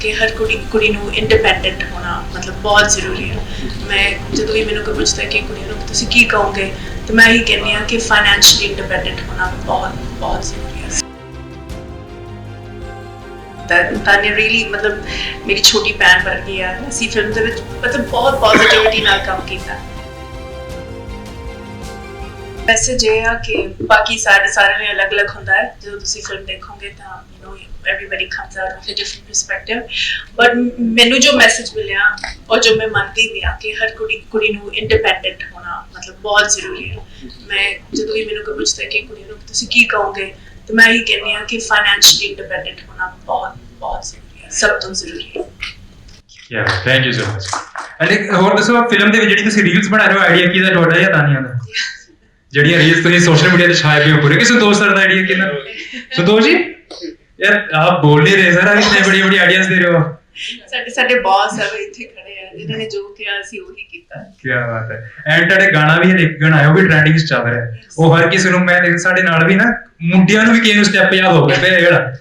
ਕਿ ਹਰ ਕੁੜੀ ਕੁੜੀ ਨੂੰ ਇੰਡੀਪੈਂਡੈਂਟ ਹੋਣਾ ਮਤਲਬ ਬਹੁਤ ਜ਼ਰੂਰੀ ਹੈ। ਮੈਂ ਜਦੋਂ ਵੀ ਮੈਨੂੰ ਕੋਈ ਪੁੱਛਦਾ ਕਿ ਕੁੜੀ ਨੂੰ ਤੁਸੀਂ ਕੀ ਕਹੋਗੇ, ਤਾਂ ਮੈਂ ਹੀ ਕਹਿੰਦੀ ਹਾਂ ਕਿ ਫਾਈਨੈਂਸ਼ਲੀ ਇੰਡੀਪੈਂਡੈਂਟ ਹੋਣਾ ਬਹੁਤ ਬਹੁਤ ਜ਼ਰੂਰੀ ਹੈ। ਤਾਂ ਤਾਨੇ ਰੀਲੀ ਮਤਲਬ ਮੇਰੀ ਛੋਟੀ ਭੈਣ ਵਰਗੀ ਆ। ਅਸੀਂ ਫਿਲਮ ਦੇ ਵਿੱਚ ਮਤਲਬ ਬਹੁਤ ਪੋਜ਼ਿਟਿਵਿਟੀ ਨਾਲ ਕੰਮ ਕੀਤਾ। ਮੈਸੇਜ ਇਹ ਆ ਕਿ ਬਾਕੀ ਸਾਰੇ ਸਾਰਿਆਂ ਲਈ ਅਲੱਗ-ਅਲੱਗ ਹੁੰਦਾ ਹੈ, ਜਦੋਂ ਤੁਸੀਂ ਫਿਲਮ ਦੇਖੋਗੇ ਤਾਂ you know everybody comes out with a different perspective. But ਮੈਨੂੰ ਜੋ ਮੈਸੇਜ ਮਿਲਿਆ, ਔਰ ਜੋ ਮੈਂ ਮੰਨਦੀ ਵੀ ਆ ਕਿ ਹਰ ਕੁੜੀ ਕੁੜੀ ਨੂੰ ਇੰਡੀਪੈਂਡੈਂਟ ਹੋਣਾ ਮਤਲਬ ਬਹੁਤ ਜ਼ਰੂਰੀ ਹੈ। ਮੈਂ ਜਦੋਂ ਵੀ ਮੈਨੂੰ ਕੋਈ ਪੁੱਛਦਾ ਕਿ ਕੁੜੀ ਨੂੰ ਤੁਸੀਂ ਕੀ ਕਹੋਗੇ, ਤੇ ਮੈਂ ਇਹ ਕਹਿੰਦੀ ਆ ਕਿ ਫਾਈਨੈਂਸ਼ੀਅਲੀ ਇੰਡੀਪੈਂਡੈਂਟ ਹੋਣਾ ਬਹੁਤ ਬਹੁਤ ਜ਼ਰੂਰੀ ਹੈ, ਸਭ ਤੋਂ ਜ਼ਰੂਰੀ ਹੈ। Yeah thank you so much and ਹੋਰ ਦੱਸੋ ਫਿਲਮ ਦੇ ਵਿੱਚ ਜਿਹੜੀ ਤੁਸੀਂ ਰੀਲਸ ਬਣਾ ਰਹੇ ਹੋ ਆਈਡੀਆ ਕਿਹਦਾ ਤੁਹਾਡਾ ਜਾਂ ਤਾਨੀਆ ਦਾ? ਜਿਹੜੀਆਂ ਰੀਲਸ ਤੁਸੀਂ ਸੋਸ਼ਲ ਮੀਡੀਆ ਤੇ ਛਾਏ ਪਏ ਹੋ ਪੂਰੇ। ਕਿ ਸੰਤੋਸ਼ ਸਰ ਦਾ ਆਈਡੀਆ ਕਿਹਦਾ ਸੰਤੋਸ਼ ਜੀ? ਯਾਰ ਆਪ ਬੋਲ ਨਹੀਂ ਰਹੇ ਸਰ ਇਤਨੇ ਬੜੀ ਬੜੀ ਆਈਡੀਆਜ਼ ਦੇ ਰਹੇ ਹੋ। ਸਾਡੇ ਸਾਡੇ ਬੌਸ ਆ ਵੀ ਇੱਥੇ ਖੜੇ ਆ ਜਿਨ੍ਹਾਂ ਨੇ ਜੋ ਕਿਹਾ ਅਸੀਂ ਉਹੀ ਕੀਤਾ। ਕੀ ਬਾਤ ਹੈ। ਐਂਡ ਤੁਹਾਡੇ ਗਾਣਾ ਵੀ ਇੱਕ ਗਾਣਾ ਹੈ ਉਹ ਵੀ ਟ੍ਰੈਂਡਿੰਗ ਚੱਲ ਰਿਹਾ। ਉਹ ਹਰ ਕਿਸੇ ਨੂੰ ਮੈਂ ਸਾਡੇ ਨਾਲ ਵੀ ਨਾ ਮੁੰਡਿਆਂ ਨੂੰ ਵੀ ਕਿਸੇ ਨੂੰ ਸਟੈਪ ਯਾਦ ਹੋ ਗਿਆ ਤੇ ਜਿਹੜਾ।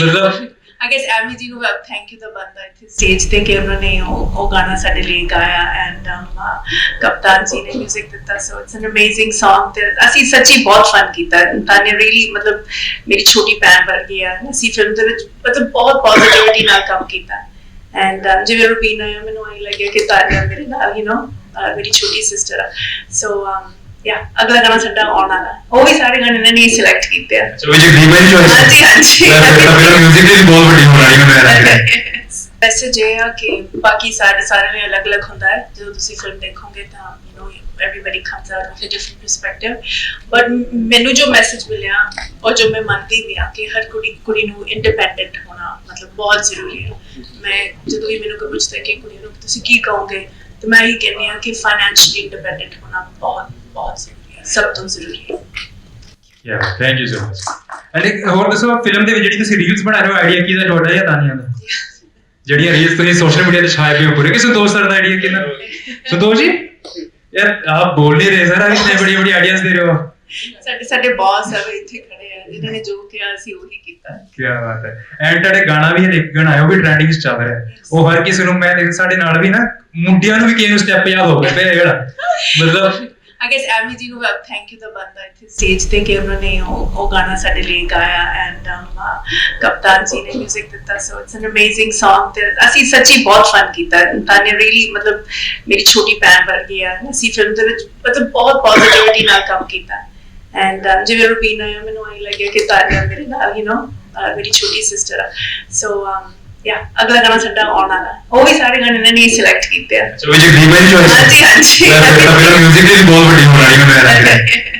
ਮਤਲਬ I guess ਐਮੀ ਜੀ ਨੂੰ ਥੈਂਕ ਯੂ ਦਾ ਬੰਦਾ ਇੱਥੇ ਸਟੇਜ ਤੇ ਕਿ ਉਹਨਾਂ ਨੇ ਉਹ ਉਹ ਗਾਣਾ ਸਾਡੇ ਲਈ ਗਾਇਆ ਐਂਡ ਕਪਤਾਨ ਜੀ ਨੇ 뮤직 ਦਿੱਤਾ so it's an amazing Song ਤੇ ਅਸੀਂ ਸੱਚੀ ਬਹੁਤ ਫਨ ਕੀਤਾ ਤਾਨੇ ਰੀਲੀ ਮਤਲਬ ਮੇਰੀ ਛੋਟੀ ਭੈਣ ਵਰਗੀ ਆ ਅਸੀਂ ਫਿਲਮ ਦੇ ਵਿੱਚ ਮਤਲਬ ਬਹੁਤ ਪੋਜ਼ਿਟਿਵਿਟੀ ਨਾਲ ਕੰਮ ਕੀਤਾ ਐਂਡ ਜਿਵੇਂ ਰੂਬੀਨਾ ਆ ਮੈਨੂੰ ਆਈ ਲੱਗਿਆ ਕਿ ਤਾਨੀਆ ਮੇਰੇ ਨਾਲ ਯੂ نو ਮੇਰੀ ਛੋਟੀ ਸਿਸਟਰ ਆ ਸੋ ਯਾ ਅਗਲਾ ਗਾਣਾ ਸਾਡਾ ਆਉਣ ਵਾਲਾ ਉਹ ਵੀ ਸਾਰੇ ਗਾਣੇ ਇਹਨਾਂ ਨੇ ਸਿਲੈਕਟ ਕੀਤੇ ਆ ਚਲੋ ਜੀ ਰੀਮੇਨ ਚੋਇਸ ਹਾਂਜੀ, ਹਾਂਜੀ। ਤਾਂ ਫਿਰ 뮤직 ਦੀ ਵੀ ਬਹੁਤ ਵੱਡੀ ਹੋਣ ਵਾਲੀ ਮੈਨੂੰ ਲੱਗ ਰਿਹਾ ਹੈ ਮੈਸੇਜ ਇਹ ਆ ਕਿ ਬਾਕੀ ਸਾਰੇ ਸਾਰਿਆਂ ਲਈ ਅਲੱਗ-ਅਲੱਗ ਹੁੰਦਾ ਹੈ ਜਦੋਂ ਤੁਸੀਂ ਫਿਲਮ ਦੇਖੋਗੇ ਤਾਂ you know everybody comes out with a different perspective but ਮੈਨੂੰ ਜੋ ਮੈਸੇਜ ਮਿਲਿਆ ਔਰ ਜੋ ਮੈਂ ਮੰਨਦੀ ਵੀ ਆ ਕਿ ਹਰ ਕੁੜੀ ਕੁੜੀ ਨੂੰ ਇੰਡੀਪੈਂਡੈਂਟ ਹੋਣਾ ਮਤਲਬ ਬਹੁਤ ਜ਼ਰੂਰੀ ਹੈ ਮੈਂ ਜਦੋਂ ਵੀ ਮੈਨੂੰ ਕੋਈ ਪੁੱਛਦਾ ਕਿ ਕੁੜੀ ਨੂੰ ਤੁਸੀਂ ਕੀ ਕਹੋਗੇ ਤਾਂ ਮੈਂ ਹੀ ਕਹਿੰਦੀ ਆ ਕਿ ਫਾਈਨੈਂਸ਼ੀਅਲੀ ਇੰਡੀਪੈਂਡੈਂਟ ਹੋਣਾ ਬਹੁਤ ਬਹੁਤ ਜ਼ਰੂਰੀ ਹੈ ਸਭ ਤੋਂ ਜ਼ਰੂਰੀ ਹੈ। Yeah thank you so much and ਇੱਕ ਹੋਰ ਦੱਸੋ ਫਿਲਮ ਦੇ ਵਿੱਚ ਜਿਹੜੀ ਤੁਸੀਂ ਰੀਲਸ ਬਣਾ ਰਹੇ ਹੋ ਆਈਡੀਆ ਕਿਹਦਾ ਤੁਹਾਡਾ ਜਾਂ ਤਾਨੀਆ ਦਾ? ਜਿਹੜੀਆਂ ਰੀਲਸ ਤੁਸੀਂ ਸੋਸ਼ਲ ਮੀਡੀਆ ਤੇ ਛਾਏ ਪਏ ਹੋ ਪੂਰੇ। ਕਿ ਸੰਤੋਸ਼ ਸਰ ਦਾ ਆਈਡੀਆ ਕਿਹਦਾ ਸੰਤੋਸ਼ ਜੀ? ਯਾਰ ਆਪ ਬੋਲ ਨਹੀਂ ਰਹੇ ਸਰ ਇਤਨੇ ਬੜੀ ਬੜੀ ਆਈਡੀਆਜ਼ ਦੇ ਰਹੇ ਹੋ। ਸਾਡੇ ਸਾਡੇ ਬੌਸ ਆ ਵੀ ਇੱਥੇ ਖੜੇ ਆ ਜਿਨ੍ਹਾਂ ਨੇ ਜੋ ਕਿਹਾ ਅਸੀਂ ਉਹੀ ਕੀਤਾ। ਕੀ ਬਾਤ ਹੈ। ਐਂਡ ਤੁਹਾਡੇ ਗਾਣਾ ਵੀ ਇੱਕ ਗਾਣਾ ਹੈ ਉਹ ਵੀ ਟ੍ਰੈਂਡਿੰਗ 'ਚ ਚੱਲ ਰਿਹਾ ਹੈ। ਉਹ ਹਰ ਕਿਸੇ ਨੂੰ ਮੈਂ ਦੇਖ ਸਾਡੇ ਨਾਲ ਵੀ ਨਾ ਮੁੰਡਿਆਂ ਨੂੰ ਵੀ ਕਿਸੇ ਨੂੰ ਸਟੈਪ ਯਾਦ ਹੋ ਗਿਆ ਤੇ ਜਿਹੜਾ ਮਤਲਬ I guess ਐਮੀ ਜੀ ਨੂੰ ਥੈਂਕ ਯੂ ਦਾ ਬੰਦਾ ਇੱਥੇ ਸਟੇਜ ਤੇ ਕਿ ਉਹਨਾਂ ਨੇ ਉਹ ਉਹ ਗਾਣਾ ਸਾਡੇ ਲਈ ਗਾਇਆ ਐਂਡ ਕਪਤਾਨ ਜੀ ਨੇ 뮤직 ਦਿੱਤਾ so it's an amazing Song ਤੇ ਅਸੀਂ ਸੱਚੀ ਬਹੁਤ ਫਨ ਕੀਤਾ ਤਾਨੇ ਰੀਲੀ ਮਤਲਬ ਮੇਰੀ ਛੋਟੀ ਭੈਣ ਵਰਗੀ ਆ ਅਸੀਂ ਫਿਲਮ ਦੇ ਵਿੱਚ ਮਤਲਬ ਬਹੁਤ ਪੋਜ਼ਿਟਿਵਿਟੀ ਨਾਲ ਕੰਮ ਕੀਤਾ ਐਂਡ ਜਿਵੇਂ ਰੂਬੀਨਾ ਆ ਮੈਨੂੰ ਆਈ ਲੱਗਿਆ ਕਿ ਤਾਨੀਆ ਮੇਰੇ ਨਾਲ ਯੂ نو ਮੇਰੀ ਛੋਟੀ ਸਿਸਟਰ ਆ ਸੋ ਯਾ ਅਗਲਾ ਗਾਣਾ ਸਾਡਾ ਆਉਣ ਵਾਲਾ ਉਹ ਵੀ ਸਾਰੇ ਗਾਣੇ ਇਹਨਾਂ ਨੇ ਸਿਲੈਕਟ ਕੀਤੇ ਆ ਚਲੋ ਜੀ ਰੀਮੇਨ ਚੋਇਸ ਹਾਂਜੀ, ਹਾਂਜੀ। ਤਾਂ 뮤직 ਦੀ ਬਹੁਤ ਵੱਡੀ ਹੋਣ ਵਾਲੀ ਮੈਨੂੰ ਲੱਗ ਰਿਹਾ ਹੈ